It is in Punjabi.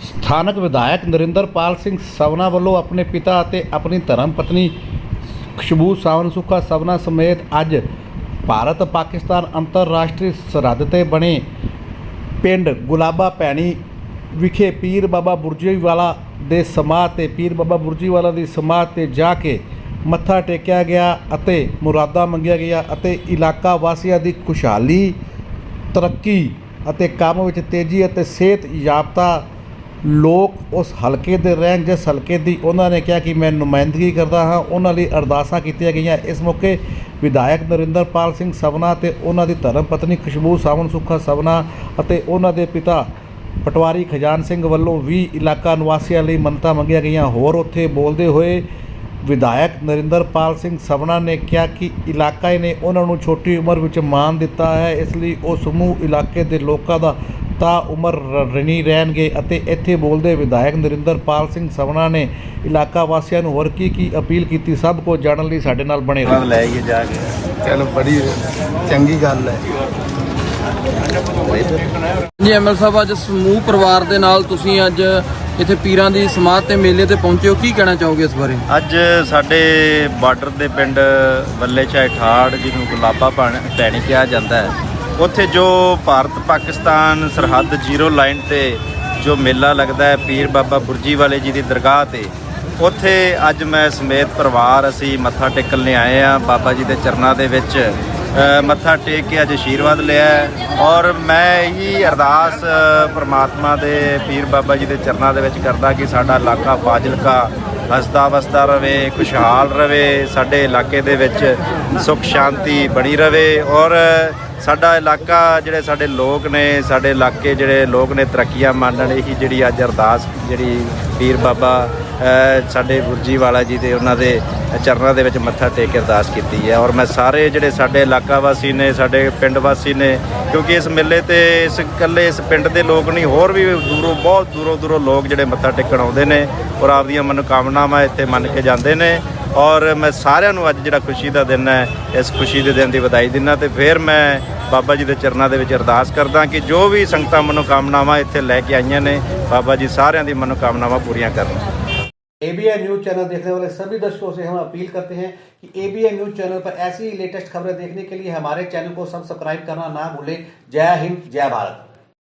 ਸਥਾਨਕ ਵਿਧਾਇਕ ਨਰਿੰਦਰਪਾਲ ਸਿੰਘ ਸਵਨਾ ਵੱਲੋਂ ਆਪਣੇ ਪਿਤਾ ਅਤੇ ਆਪਣੀ ਧਰਮ ਪਤਨੀ ਖੁਸ਼ਬੂ ਸਾਵਨ ਸੁੱਖਾ ਸਵਨਾ ਸਮੇਤ ਅੱਜ ਭਾਰਤ ਪਾਕਿਸਤਾਨ ਅੰਤਰਰਾਸ਼ਟਰੀ ਸਰਹੱਦ ਤੇ ਬਣੇ ਪਿੰਡ ਗੁਲਾਬਾ ਭੈਣੀ ਵਿਖੇ ਪੀਰ ਬਾਬਾ ਬੁਰਜੀਵਾਲਾ ਦੇ ਸਮਾਧ ਤੇ, ਪੀਰ ਬਾਬਾ ਬੁਰਜੀਵਾਲਾ ਦੀ ਸਮਾਧ ਤੇ ਜਾ ਕੇ ਮੱਥਾ ਟੇਕਿਆ ਗਿਆ ਅਤੇ ਮੁਰਾਦਾ ਮੰਗਿਆ ਗਿਆ ਅਤੇ ਇਲਾਕਾ ਵਾਸੀਆਂ ਦੀ ਖੁਸ਼ਹਾਲੀ, ਤਰੱਕੀ ਅਤੇ ਕੰਮ ਵਿੱਚ ਤੇਜ਼ੀ ਅਤੇ ਸਿਹਤ ਯਾਫਤਾ ਲੋਕ ਉਸ ਹਲਕੇ ਦੇ ਰਹਿਣ ਜਿਸ ਹਲਕੇ ਦੀ ਉਹਨਾਂ ਨੇ ਕਿਹਾ ਕਿ ਮੈਂ ਨੁਮਾਇੰਦਗੀ ਕਰਦਾ ਹਾਂ, ਉਹਨਾਂ ਲਈ ਅਰਦਾਸਾਂ ਕੀਤੀਆਂ ਗਈਆਂ। ਇਸ ਮੌਕੇ ਵਿਧਾਇਕ ਨਰਿੰਦਰਪਾਲ ਸਿੰਘ ਸਵਨਾ ਤੇ ਉਹਨਾਂ ਦੀ ਧਰਮ ਪਤਨੀ ਖੁਸ਼ਬੂ ਸਾਵਣ ਸੁੱਖਾ ਸਵਨਾ ਅਤੇ ਉਹਨਾਂ ਦੇ ਪਿਤਾ ਪਟਵਾਰੀ ਖਜਾਨ ਸਿੰਘ ਵੱਲੋਂ ਵੀ ਇਲਾਕਾ ਨਿਵਾਸੀਆਂ ਲਈ ਮੰਨਤਾਂ ਮੰਗੀਆਂ ਗਈਆਂ। ਹੋਰ ਉੱਥੇ ਬੋਲਦੇ ਹੋਏ ਵਿਧਾਇਕ ਨਰਿੰਦਰਪਾਲ ਸਿੰਘ ਸਵਨਾ ਨੇ ਕਿਹਾ ਕਿ ਇਲਾਕਾ ਨੇ ਉਹਨਾਂ ਨੂੰ ਛੋਟੀ ਉਮਰ ਵਿੱਚ ਮਾਣ ਦਿੱਤਾ ਹੈ, ਇਸ ਲਈ ਉਹ ਸਮੂਹ ਇਲਾਕੇ ਦੇ ਲੋਕਾਂ ਦਾ ਤਾਂ ਉਮਰ ਰ- ਰਣੀ ਰਹਿਣਗੇ ਅਤੇ ਇੱਥੇ ਬੋਲਦੇ ਵਿਧਾਇਕ ਨਰਿੰਦਰਪਾਲ ਸਿੰਘ ਸਵਨਾ ਨੇ ਇਲਾਕਾ ਵਾਸੀਆਂ ਨੂੰ ਹੋਰ ਕੀ ਕੀ ਅਪੀਲ ਕੀਤੀ ਸਭ ਕੁਝ ਜਾਣਨ ਲਈ ਸਾਡੇ ਨਾਲ ਬਣੇ ਰਹੋ। ਲੈ ਕੇ ਜਾ ਕੇ। ਚਲੋ ਬੜੀ ਚੰਗੀ ਗੱਲ ਹੈ। ਜੀ ਐਮਐਲ ਸਾਹਿਬ ਅੱਜ ਸਮੂਹ ਪਰਿਵਾਰ ਦੇ ਨਾਲ ਤੁਸੀਂ ਅੱਜ ਇੱਥੇ ਪੀਰਾਂ ਦੀ ਸਮਾਧ ਤੇ ਮੇਲੇ ਤੇ ਪਹੁੰਚੇ ਹੋ। ਕੀ ਕਹਿਣਾ ਚਾਹੋਗੇ ਇਸ ਬਾਰੇ? ਅੱਜ ਸਾਡੇ ਬਾਰਡਰ ਦੇ ਪਿੰਡ ਵੱਲੇ ਚਾਹੇ ਠਾੜ ਜਿਹਨੂੰ ਗੁਲਾਬਾ ਪਾਣ- ਕਿਹਾ ਜਾਂਦਾ ਹੈ। ਉੱਥੇ ਜੋ ਭਾਰਤ ਪਾਕਿਸਤਾਨ ਸਰਹੱਦ ਜ਼ੀਰੋ ਲਾਈਨ ਤੇ ਜੋ ਮੇਲਾ ਲੱਗਦਾ ਹੈ ਪੀਰ ਬਾਬਾ ਬੁਰਜੀ ਵਾਲੇ ਜੀ ਦੀ ਦਰਗਾਹ ਤੇ ਉੱਥੇ ਅੱਜ ਮੈਂ ਸਮੇਤ ਪਰਿਵਾਰ ਅਸੀਂ ਮੱਥਾ ਟੇਕਣ ਲਈ ਆਏ ਆ ਬਾਬਾ ਜੀ ਦੇ ਚਰਨਾਂ ਦੇ ਵਿੱਚ ਮੱਥਾ ਟੇਕ ਕੇ ਅੱਜ ਆਸ਼ੀਰਵਾਦ ਲਿਆ ਔਰ ਮੈਂ ਇਹੀ ਅਰਦਾਸ ਅ, ਪ੍ਰਮਾਤਮਾ ਦੇ ਪੀਰ ਬਾਬਾ ਜੀ ਦੇ ਚਰਨਾਂ ਦੇ ਵਿੱਚ ਕਰਦਾ ਕਿ ਸਾਡਾ ਇਲਾਕਾ ਫਾਜ਼ਿਲਕਾ ਹਸਦਾ ਵਸਦਾ ਰਵੇ ਖੁਸ਼ਹਾਲ ਰਵੇ ਸਾਡੇ ਇਲਾਕੇ ਦੇ ਵਿੱਚ ਸੁਖ ਸ਼ਾਂਤੀ ਬਣੀ ਰਵੇ ਔਰ ਸਾਡਾ ਇਲਾਕਾ ਜਿਹੜੇ ਸਾਡੇ ਲੋਕ ਨੇ, ਸਾਡੇ ਇਲਾਕੇ ਜਿਹੜੇ ਲੋਕ ਨੇ ਤਰੱਕੀਆਂ ਮੰਨਣ, ਇਹੀ ਜਿਹੜੀ ਅੱਜ ਅਰਦਾਸ ਜਿਹੜੀ ਪੀਰ ਬਾਬਾ ਸਾਡੇ ਗੁਰਜੀ ਵਾਲਾ ਜੀ ਦੇ ਉਹਨਾਂ ਦੇ ਚਰਨਾਂ ਦੇ ਵਿੱਚ ਮੱਥਾ ਟੇਕ ਕੇ ਅਰਦਾਸ ਕੀਤੀ ਹੈ। ਔਰ ਮੈਂ ਸਾਰੇ ਜਿਹੜੇ ਸਾਡੇ ਇਲਾਕਾ ਵਾਸੀ ਨੇ, ਸਾਡੇ ਪਿੰਡ ਵਾਸੀ ਨੇ, ਕਿਉਂਕਿ ਇਸ ਮੇਲੇ ਤੇ ਇਸ ਇਕੱਲੇ ਇਸ ਪਿੰਡ ਦੇ ਲੋਕ ਨਹੀਂ, ਹੋਰ ਵੀ ਦੂਰੋਂ, ਬਹੁਤ ਦੂਰੋਂ ਦੂਰੋਂ ਲੋਕ ਜਿਹੜੇ ਮੱਥਾ ਟੇਕਣ ਆਉਂਦੇ ਨੇ ਔਰ ਆਪਦੀਆਂ ਮਨੋਕਾਮਨਾਵਾਂ ਇੱਥੇ ਮੰਨ ਕੇ ਜਾਂਦੇ ਨੇ। ਔਰ ਮੈਂ ਸਾਰਿਆਂ ਨੂੰ ਅੱਜ ਜਿਹੜਾ ਖੁਸ਼ੀ ਦਾ ਦਿਨ ਹੈ ਇਸ ਖੁਸ਼ੀ ਦੇ ਦਿਨ ਦੀ ਵਧਾਈ ਦਿੰਦਾ ਤੇ ਫਿਰ ਮੈਂ ਬਾਬਾ ਜੀ ਦੇ ਚਰਨਾਂ ਦੇ ਵਿੱਚ ਅਰਦਾਸ ਕਰਦਾ ਕਿ ਜੋ ਵੀ ਸੰਗਤਾਂ ਮਨੋਕਾਮਨਾਵਾਂ ਇੱਥੇ ਲੈ ਕੇ ਆਈਆਂ ਨੇ ਬਾਬਾ ਜੀ ਸਾਰਿਆਂ ਦੀ ਮਨੋਕਾਮਨਾਵਾਂ ਪੂਰੀਆਂ ਕਰਨ एबीएन न्यूज चैनल देखने वाले सभी दर्शकों से हम अपील करते हैं कि एबीएन न्यूज चैनल पर ऐसी ही लेटेस्ट खबरें देखने के लिए हमारे चैनल को सब्सक्राइब करना ना भूलें जय हिंद जय भारत